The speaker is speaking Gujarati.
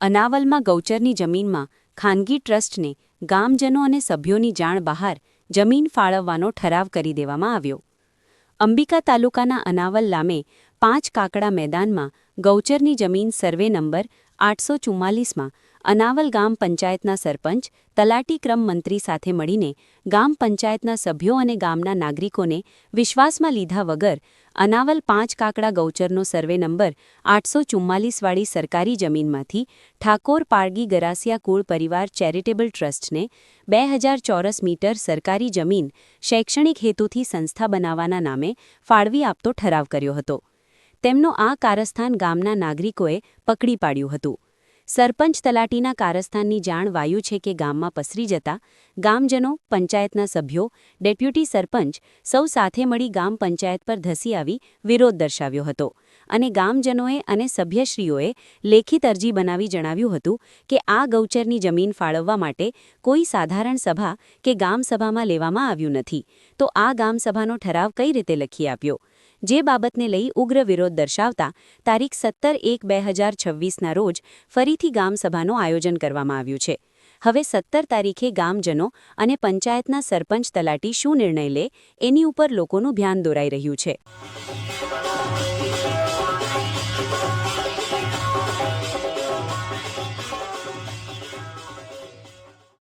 અનાવલમાં ગૌચરની જમીનમાં ખાનગી ટ્રસ્ટને ગામજનો અને સભ્યોની જાણ બહાર જમીન ફાળવવાનો ઠરાવ કરી દેવામાં આવ્યો. અંબિકા તાલુકાના અનાવલ લામે પાંચ કાકડા મેદાનમાં ગૌચરની જમીન સર્વે નંબર આઠસો ચુમ્માલીસમાં અનાવલ ગામ પંચાયતના સરપંચ, તલાટી ક્રમ મંત્રી સાથે મળીને ગામ પંચાયતના સભ્યો અને ગામના નાગરિકોને વિશ્વાસમાં લીધા વગર અનાવલ પાંચ કાકડા ગૌચરનો સર્વે નંબર આઠસો ચુમ્માલીસવાળી સરકારી જમીનમાંથી ઠાકોર પાળગી ગરાસિયા કુળ પરિવાર ચેરિટેબલ ટ્રસ્ટને બે હજાર ચોરસ મીટર સરકારી જમીન શૈક્ષણિક હેતુથી સંસ્થા બનાવવાના નામે ફાળવી આપતો ઠરાવ કર્યો હતો. તેમનો આ કારસ્થાન ગામના નાગરિકોએ પકડી પાડ્યું હતું. સરપંચ તલાટીના કારસ્થાનની જાણ વાયુ છે કે ગામમાં પસરી જતા ગામજનો, પંચાયતના સભ્યો, ડેપ્યુટી સરપંચ સૌ સાથે મળી ગામ પંચાયત પર ધસી આવી વિરોધ દર્શાવ્યો હતો અને ગામજનોએ અને સભ્યશ્રીઓએ લેખિત અરજી બનાવી જણાવ્યું હતું કે આ ગૌચરની જમીન ફાળવવા માટે કોઈ સાધારણ સભા કે ગામસભામાં લેવામાં આવ્યું નથી. તો આ ગામસભાનો ઠરાવ કઈ રીતે લખી આપ્યો? જે બાબતને લઈ ઉગ્ર વિરોધ દર્શાવતા તારીખ સત્તર એક બે હજાર છવ્વીસના રોજ ફરીથી ગામસભાનું આયોજન કરવામાં આવ્યું છે. હવે સત્તર તારીખે ગામજનો અને પંચાયતના સરપંચ તલાટી શું નિર્ણય લે એની ઉપર લોકોનું ધ્યાન દોરાઈ રહ્યું છે.